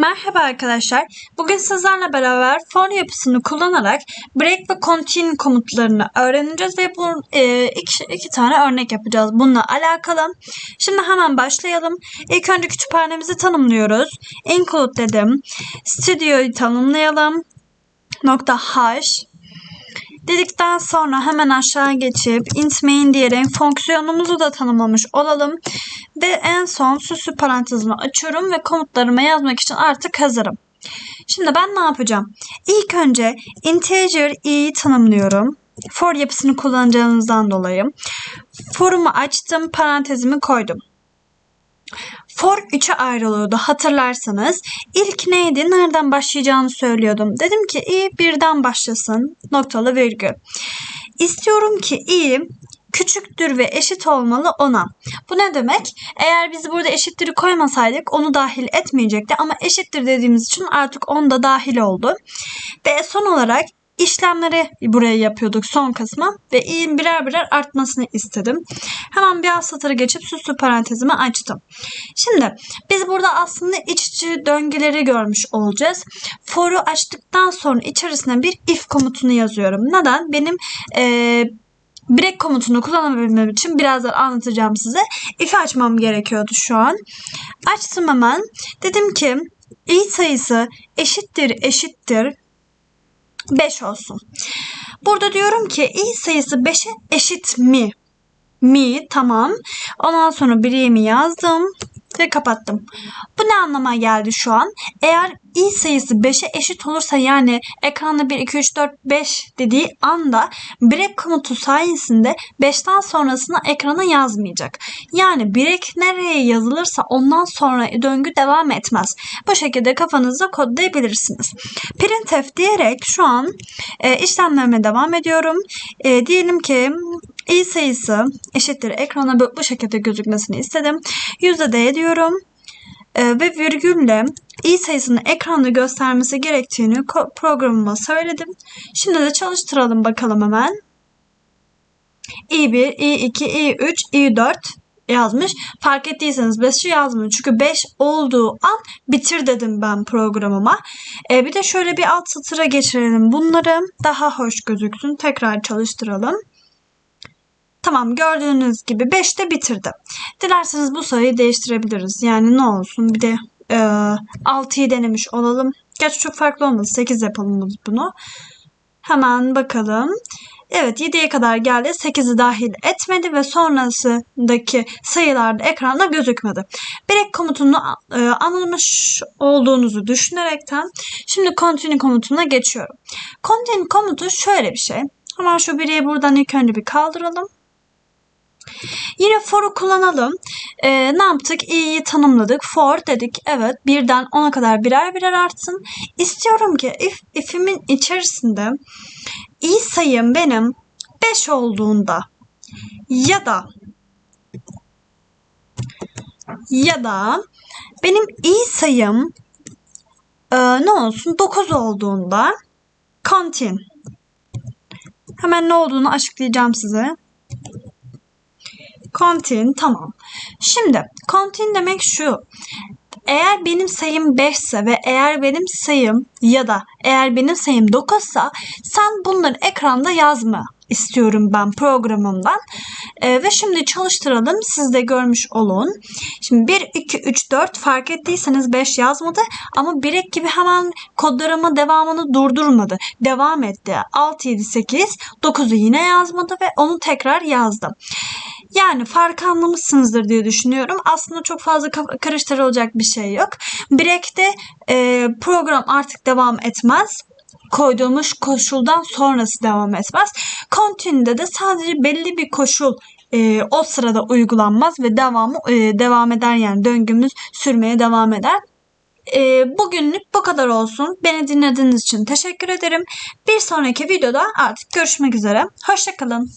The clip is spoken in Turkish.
Merhaba arkadaşlar. Bugün sizlerle beraber for yapısını kullanarak break ve continue komutlarını öğreneceğiz ve bu e, iki, iki tane örnek yapacağız bununla alakalı. Şimdi hemen başlayalım. İlk önce kütüphanemizi tanımlıyoruz. Include dedim. Studio'yu tanımlayalım. Nokta h dedikten sonra hemen aşağı geçip int main diyerek fonksiyonumuzu da tanımlamış olalım. Ve en son süslü parantezimi açıyorum ve komutlarımı yazmak için artık hazırım. Şimdi ben ne yapacağım? İlk önce integer i'yi tanımlıyorum. For yapısını kullanacağınızdan dolayı. For'umu açtım, parantezimi koydum. For 3'e ayrılıyordu hatırlarsanız. İlk neydi? Nereden başlayacağını söylüyordum. Dedim ki i birden başlasın. Noktalı virgül. İstiyorum ki i küçüktür ve eşit olmalı ona. Bu ne demek? Eğer biz burada eşittir'i koymasaydık onu dahil etmeyecekti ama eşittir dediğimiz için artık onda dahil oldu. Ve son olarak işlemleri buraya yapıyorduk son kısma ve i'nin birer birer artmasını istedim. Hemen bir alt satırı geçip süslü parantezimi açtım. Şimdi biz burada aslında iç içi döngüleri görmüş olacağız. For'u açtıktan sonra içerisine bir if komutunu yazıyorum. Neden? Benim ee, break komutunu kullanabilmem için birazdan anlatacağım size. If'i açmam gerekiyordu şu an. Açtım hemen. Dedim ki i sayısı eşittir eşittir 5 olsun. Burada diyorum ki i sayısı 5'e eşit mi? Mi tamam. Ondan sonra birimi yazdım ve kapattım. Bu ne anlama geldi şu an? Eğer i sayısı 5'e eşit olursa yani ekranda 1, 2, 3, 4, 5 dediği anda break komutu sayesinde 5'ten sonrasını ekrana yazmayacak. Yani break nereye yazılırsa ondan sonra döngü devam etmez. Bu şekilde kafanızda kodlayabilirsiniz. Printf diyerek şu an e, işlemlerime devam ediyorum. E, diyelim ki i sayısı eşittir ekrana bu, şekilde gözükmesini istedim. %d diyorum. Ee, ve virgülle i sayısını ekranda göstermesi gerektiğini programıma söyledim. Şimdi de çalıştıralım bakalım hemen. i1, i2, i3, i4 yazmış. Fark ettiyseniz 5'i yazmıyor. Çünkü 5 olduğu an bitir dedim ben programıma. Ee, bir de şöyle bir alt satıra geçirelim bunları. Daha hoş gözüksün. Tekrar çalıştıralım. Tamam gördüğünüz gibi 5'te bitirdi. Dilerseniz bu sayıyı değiştirebiliriz. Yani ne olsun bir de e, 6'yı denemiş olalım. Gerçi çok farklı olmadı. 8 yapalım bunu. Hemen bakalım. Evet 7'ye kadar geldi. 8'i dahil etmedi ve sonrasındaki sayılarda ekranda gözükmedi. Break komutunu e, anlamış olduğunuzu düşünerekten şimdi continue komutuna geçiyorum. Continue komutu şöyle bir şey. Hemen şu biriyi buradan ilk önce bir kaldıralım. Yine for'u kullanalım. Ee, ne yaptık? i'yi tanımladık. For dedik. Evet birden 10'a kadar birer birer artsın. İstiyorum ki if, if'imin içerisinde i sayım benim 5 olduğunda ya da ya da benim i sayım e, ne olsun 9 olduğunda continue. Hemen ne olduğunu açıklayacağım size. Continue tamam. Şimdi continue demek şu. Eğer benim sayım 5 ise ve eğer benim sayım ya da eğer benim sayım 9 ise sen bunları ekranda yazma istiyorum ben programımdan. Ee, ve şimdi çalıştıralım. Siz de görmüş olun. Şimdi 1, 2, 3, 4 fark ettiyseniz 5 yazmadı. Ama birek gibi hemen kodlarıma devamını durdurmadı. Devam etti. 6, 7, 8, 9'u yine yazmadı ve onu tekrar yazdım. Yani fark anlamışsınızdır diye düşünüyorum. Aslında çok fazla karıştırılacak bir şey yok. Break'te e, program artık devam etmez koyduğumuz koşuldan sonrası devam etmez. Continue'de de sadece belli bir koşul e, o sırada uygulanmaz ve devamı e, devam eder yani döngümüz sürmeye devam eder. E, bugünlük bu kadar olsun. Beni dinlediğiniz için teşekkür ederim. Bir sonraki videoda artık görüşmek üzere. Hoşçakalın.